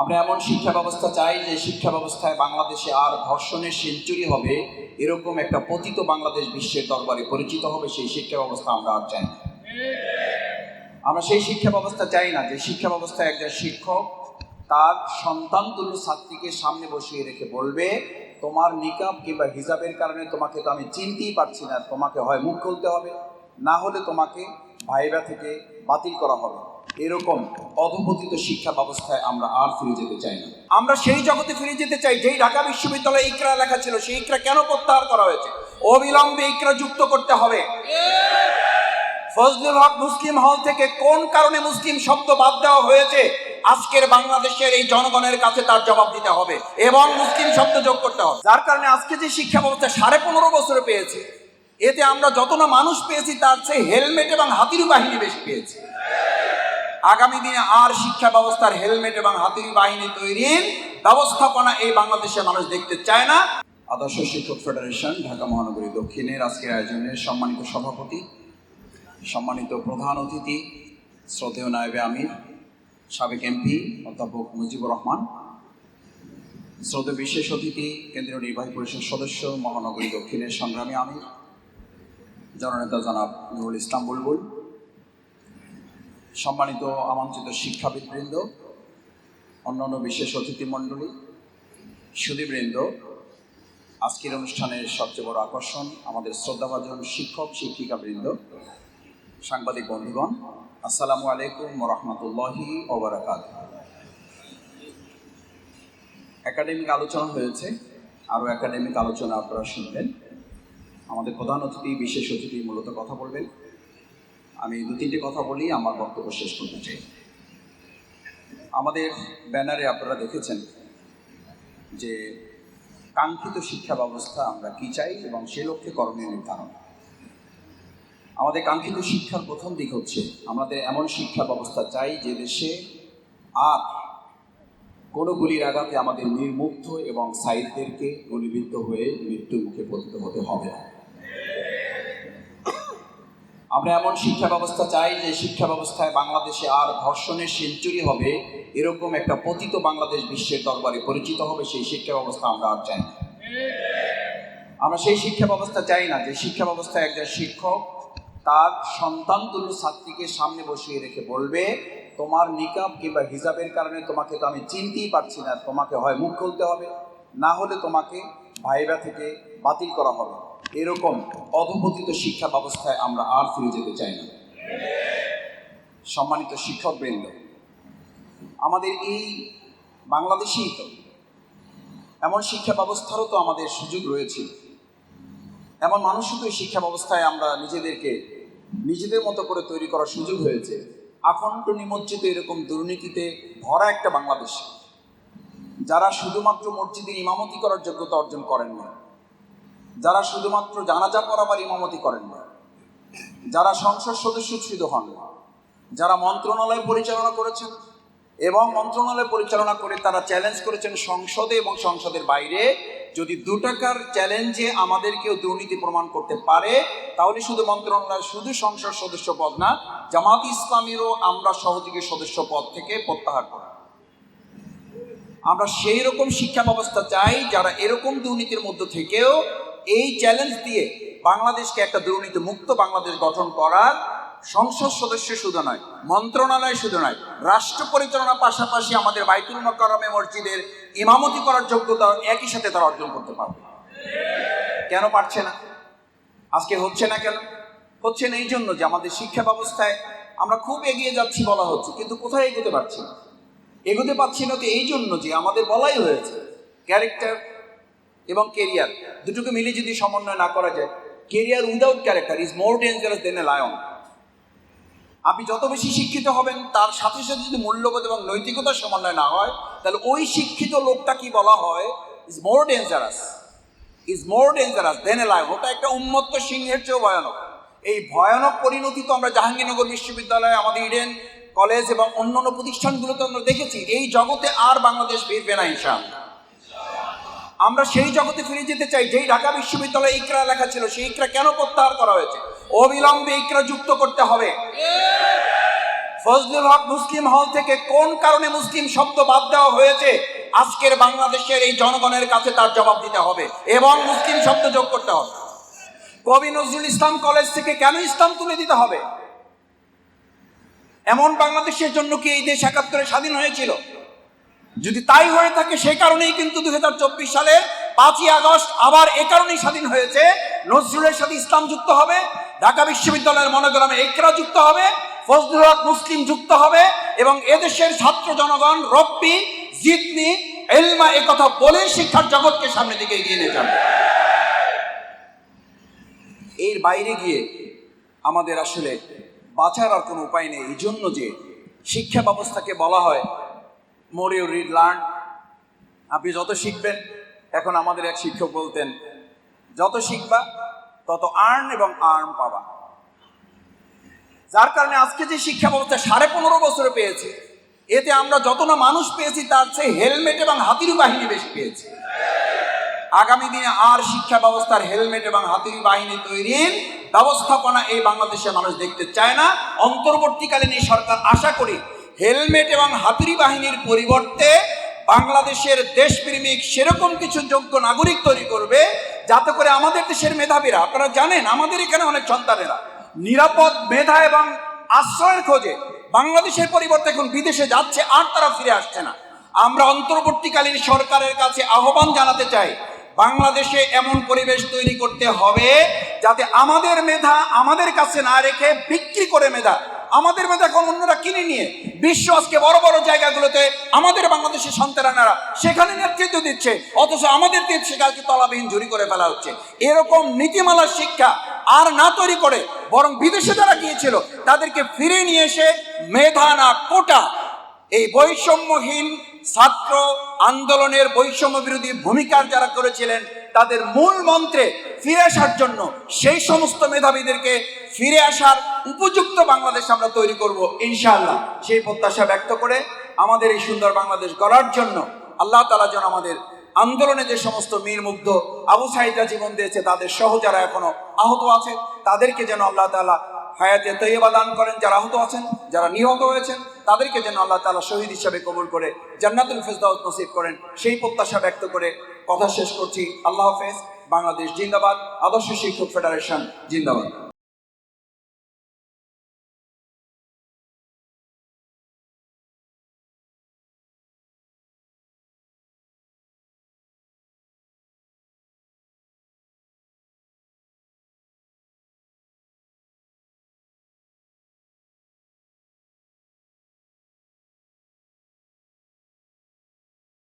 আমরা এমন শিক্ষা ব্যবস্থা চাই যে শিক্ষা ব্যবস্থায় বাংলাদেশে আর ধর্ষণের সেঞ্চুরি হবে, এরকম একটা পতিত বাংলাদেশ বিশ্বের দরবারে পরিচিত হবে, সেই শিক্ষা ব্যবস্থা আমরা আর চাই আমরা সেই শিক্ষা ব্যবস্থা চাই না যে শিক্ষা ব্যবস্থায় একজন শিক্ষক তার সন্তান তুল্য ছাত্রীকে সামনে বসিয়ে রেখে বলবে, তোমার নিকাব কিংবা হিজাবের কারণে তোমাকে তো আমি চিনতেই পারছি না, তোমাকে হয় মুখ খুলতে হবে, না হলে তোমাকে ভাইবা থেকে বাতিল করা হবে। এরকম অধপতিত শিক্ষা ব্যবস্থায় আমরা আর ফিরে যেতে চাই না। আমরা সেই জগতে ফিরে যেতে চাই, যেই ঢাকা বিশ্ববিদ্যালয়ে ইকরা লেখা ছিল, সেই ইকরা কেন প্রত্যাহার করা হয়েছে? অবিলম্বে ইকরা যুক্ত করতে হবে। ফজলুল হক মুসলিম হল থেকে কোন কারণে মুসলিম শব্দ বাদ দেওয়া হয়েছে? আজকের বাংলাদেশের এই জনগণের কাছে তার জবাব দিতে হবে এবং মুসলিম শব্দ যোগ করতে হবে। যার কারণে আজকে যে শিক্ষা ব্যবস্থা সাড়ে পনেরো বছরে পেয়েছে, এতে আমরা যত না মানুষ পেয়েছি, তার চেয়ে হেলমেট এবং হাতির বাহিনী বেশি পেয়েছি। আগামী দিনে আর শিক্ষা ব্যবস্থার হেলমেট এবং হাতিরু বাহিনী তৈরির ব্যবস্থাপনা এই বাংলাদেশের মানুষ দেখতে চায় না। আদর্শ শিক্ষক ফেডারেশন, ঢাকা মহানগরী দক্ষিণের আজকের আয়োজনের সম্মানিত সভাপতি, সম্মানিত প্রধান অতিথি, শ্রদ্ধেয় নায়েবে আমির, সাবেক এমপি, অধ্যাপক মুজিবুর রহমান, শ্রদ্ধেয় বিশেষ অতিথি, কেন্দ্রীয় নির্বাহী পরিষদ সদস্য, মহানগরী দক্ষিণের সংগ্রামী আমির, জননেতা জনাব নুরুল ইসলাম বুলবুল সম্মানিত আমন্ত্রিত শিক্ষাবিদবৃন্দ, অন্যান্য বিশেষ অতিথি মণ্ডলী সুদীবৃন্দ, আজকের অনুষ্ঠানের সবচেয়ে বড় আকর্ষণ আমাদের শ্রদ্ধাভাজন শিক্ষক, শিক্ষিকাবৃন্দ, সাংবাদিক বন্ধুগণ, আসসালামু আলাইকুম রহমতুল্লাহি ওবরাকাত একাডেমিক আলোচনা হয়েছে, আরও একাডেমিক আলোচনা আপনারা শুনবেন। আমাদের প্রধান অতিথি, বিশেষ অতিথি মূলত কথা বলবেন। আমি দু তিনটে কথা বলি আমার বক্তব্য শেষ করতে চাই। আমাদের ব্যানারে আপনারা দেখেছেন যে কাঙ্ক্ষিত শিক্ষা ব্যবস্থা আমরা কি চাই এবং সে লক্ষ্যে করণীয় নির্ধারণ। আমাদের কাঙ্ক্ষিত শিক্ষার প্রথম দিক হচ্ছে, আমাদের এমন শিক্ষা ব্যবস্থা চাই যে দেশে আর কোনো গুলির আঘাতে আমাদের নির্মুগ্ধ এবং সাইদদেরকে গুলিবিদ্ধ হয়ে মৃত্যুর মুখে পতিত হতে হবে না। আমরা এমন শিক্ষা ব্যবস্থা চাই যে শিক্ষা ব্যবস্থায় বাংলাদেশে আর ধর্ষণের সেঞ্চুরি হবে, এরকম একটা পতিত বাংলাদেশ বিশ্বের দরবারে পরিচিত হবে, সেই শিক্ষা ব্যবস্থা আমরা আর চাই না। আমরা সেই শিক্ষা ব্যবস্থা চাই না যে শিক্ষা ব্যবস্থায় একজন শিক্ষক তার সন্তান তুল্য ছাত্রীকে সামনে বসিয়ে রেখে বলবে, তোমার নিকাব কিংবা হিজাবের কারণে তোমাকে তো আমি চিনতেই পারছি না, তোমাকে হয় মুখ খুলতে হবে, না হলে তোমাকে ভাইবা থেকে বাতিল করা হবে। এরকম অধপতিত শিক্ষা ব্যবস্থায় আমরা আর ফিরে যেতে চাই না। সম্মানিত শিক্ষক শিক্ষকবৃন্দ, আমাদের এই বাংলাদেশেই তো এমন শিক্ষা ব্যবস্থারও তো আমাদের সুযোগ রয়েছে। এমন মানুষও তো শিক্ষা ব্যবস্থায় আমরা নিজেদেরকে, নিজেদের মতো করে তৈরি করার সুযোগ হয়েছে। আখণ্ড নিমজ্জিত এরকম দুর্নীতিতে ভরা একটা বাংলাদেশ, যারা শুধুমাত্র মসজিদের ইমামতি করার যোগ্যতা অর্জন করেন না যারা শুধুমাত্র জানাজা পড়াবার ইমামতি করেন না, যারা সংসদ সদস্য শুধু হন যারা মন্ত্রণালয় পরিচালনা করেছেন এবং মন্ত্রণালয় পরিচালনা করে তারা চ্যালেঞ্জ করেছেন সংসদে এবং সংসদের বাইরে, যদি দু টাকার চ্যালেঞ্জে আমাদের কেউ দুর্নীতি প্রমাণ করতে পারে, তাহলে শুধু মন্ত্রণালয়, শুধু সংসদ সদস্য পদ না, জামাত ইসলামীরও আমরা সহযোগী সদস্য পদ থেকে প্রত্যাহার করি। আমরা সেই রকম শিক্ষা ব্যবস্থা চাই যারা এরকম দুর্নীতির মধ্যে থেকেও এই চ্যালেঞ্জ দিয়ে বাংলাদেশকে একটা দুর্নীতি মুক্ত বাংলাদেশ গঠন করার সংসদ সদস্য শুধু নয়, মন্ত্রণালয় শুধু নয়, রাষ্ট্র পরিচালনার পাশাপাশি আমাদের বাইতুল মকরমে মসজিদের ইমামতি করার যোগ্যতা একই সাথে তারা অর্জন করতে পারবে। কেন পারছে না? আজকে হচ্ছে না কেন? হচ্ছে না এই জন্য যে আমাদের শিক্ষা ব্যবস্থায় আমরা খুব এগিয়ে যাচ্ছি বলা হচ্ছে, কিন্তু কোথায় এগোতে পারছি না? এগোতে পারছি না তো এই জন্য যে আমাদের বলাই হয়েছে ক্যারেক্টার এবং কেরিয়ার দুটোকে মিলে যদি সমন্বয় না করা যায় career without character is more dangerous than a lion আপনি যত বেশি শিক্ষিত হবেন, তার সাথে সাথে যদি মূল্যবোধ এবং নৈতিকতার সমন্বয় না হয়, তাহলে ওই শিক্ষিত লোকটা কি বলা হয় is more dangerous is more dangerous than a lion ওটা একটা উন্মত্ত সিংহের চেয়েও ভয়ানক। এই ভয়ানক পরিণতি তো আমরা জাহাঙ্গীরনগর বিশ্ববিদ্যালয়ে, আমাদের ইডেন কলেজ এবং অন্যান্য প্রতিষ্ঠানগুলোতে আমরা দেখেছি এই জগতে আর বাংলাদেশ ফিরবে না, ইনশাআল্লাহ। আমরা সেই জগতে ফিরে যেতে চাই, যেই ঢাকা বিশ্ববিদ্যালয়ে ইকরা লেখা ছিল, সেই ইকরা কেন প্রত্যাহার করা হয়েছে? অবিলম্বে ইকরা যুক্ত করতে হবে। ফজলুল হক মুসলিম হল থেকে কোন কারণে মুসলিম শব্দ বাদ দেওয়া হয়েছে? আজকের বাংলাদেশের এই জনগণের কাছে তার জবাব দিতে হবে এবং মুসলিম শব্দ যোগ করতে হবে। কবি নজরুল ইসলাম কলেজ থেকে কেন ইসলাম তুলে দিতে হবে? এমন বাংলাদেশের জন্য কি এই দেশ একাত্তরে স্বাধীন হয়েছিল? যদি তাই হয়ে থাকে, সে কারণেই কিন্তু দুই হাজার চব্বিশ সালে পাঁচই আগস্ট আবার এ কারণেই স্বাধীন হয়েছে। নজরুলের সাথে ইসলাম যুক্ত হবে, ঢাকা বিশ্ববিদ্যালয়ের মনোগ্রামে একরা যুক্ত হবে, ফজলুল হক মুসলিম যুক্ত হবে এবং এদেশের ছাত্র জনগণ রব্বি, জিতনি, এলমা কথা বলে শিক্ষার জগৎকে সামনে দিকে এগিয়ে নিয়ে যাবে। এর বাইরে গিয়ে আমাদের আসলে বাঁচার আর কোনো উপায় নেই। এই জন্য যে শিক্ষা ব্যবস্থাকে বলা হয় মোর ইউ রিড লার্ন আপনি যত শিখবেন, এখন আমাদের এক শিক্ষক বলতেন, যত শিখবা, তত আর্ন এবং আর্ন পাবা। যার কারণে আজকে যে শিক্ষা ব্যবস্থা সাড়ে পনেরো বছরে পেয়েছে, এতে আমরা যত না মানুষ পেয়েছি, তার চেয়ে হেলমেট এবং হাতিরু বাহিনী বেশি পেয়েছি। আগামী দিনে আর শিক্ষা ব্যবস্থার হেলমেট এবং হাতির বাহিনী তৈরির ব্যবস্থাপনা এই বাংলাদেশের মানুষ দেখতে চায় না। অন্তর্বর্তীকালীন এই সরকার আশা করি হেলমেট এবং হাতুড়ি বাহিনীর পরিবর্তে বাংলাদেশের দেশপ্রেমিক সেরকম কিছু যোগ্য নাগরিক তৈরি করবে, যাতে করে আমাদের দেশের মেধাবীরা, আপনারা জানেন আমাদের এখানে অনেক সন্তানেরা, নিরাপদ মেধা এবং আশ্রয়ের খোঁজে বাংলাদেশের পরিবর্তে এখন বিদেশে যাচ্ছে, আর তারা ফিরে আসছে না। আমরা অন্তর্বর্তীকালীন সরকারের কাছে আহ্বান জানাতে চাই, বাংলাদেশে এমন পরিবেশ তৈরি করতে হবে, যাতে আমাদের মেধা আমাদের কাছে না রেখে বিক্রি করে মেধা আমাদের মেধা এখন অন্যরা কিনে নিয়ে বিশ্ব আজকে বড় বড় জায়গাগুলোতে আমাদের বাংলাদেশের সন্তানারা সেখানে নেতৃত্ব দিচ্ছে, অথচ আমাদের দেশে কালকে তলাবিহীন ঝুরি করে ফেলা হচ্ছে। এরকম নীতিমালার শিক্ষা আর না তৈরি করে বরং বিদেশে যারা গিয়েছিল, তাদেরকে ফিরে নিয়ে এসে মেধা না কোটা। এই বৈষম্যহীন ছাত্র আন্দোলনের বৈষম্য বিরোধী ভূমিকার যারা করেছিলেন, তাদের মূল মন্ত্রে ফিরে আসার জন্য সেই সমস্ত মেধাবীদেরকে ফিরে আসার উপযুক্ত বাংলাদেশ আমরা তৈরি করব, ইনশাআল্লাহ। সেই প্রত্যাশা ব্যক্ত করে আমাদের এই সুন্দর বাংলাদেশ গড়ার জন্য আল্লাহ তালা যেন আমাদের আন্দোলনে যে সমস্ত মীর মুগ্ধ আবু সাইদরা জীবন দিয়েছে, তাদের সহ যারা এখনও আহত আছে তাদেরকে যেন আল্লাহ তালা হায়াতে তৈবা দান করেন, যারা আহত আছেন, যারা নিহত হয়েছেন, তাদেরকে যেন আল্লাহ তালা শহীদ হিসাবে কবুল করে জান্নাতুল ফেজদাউদ নসিব করেন। সেই প্রত্যাশা ব্যক্ত করে কথা শেষ করছি। আল্লাহ হাফেজ, বাংলাদেশ জিন্দাবাদ, আদর্শ শিক্ষক ফেডারেশন জিন্দাবাদ।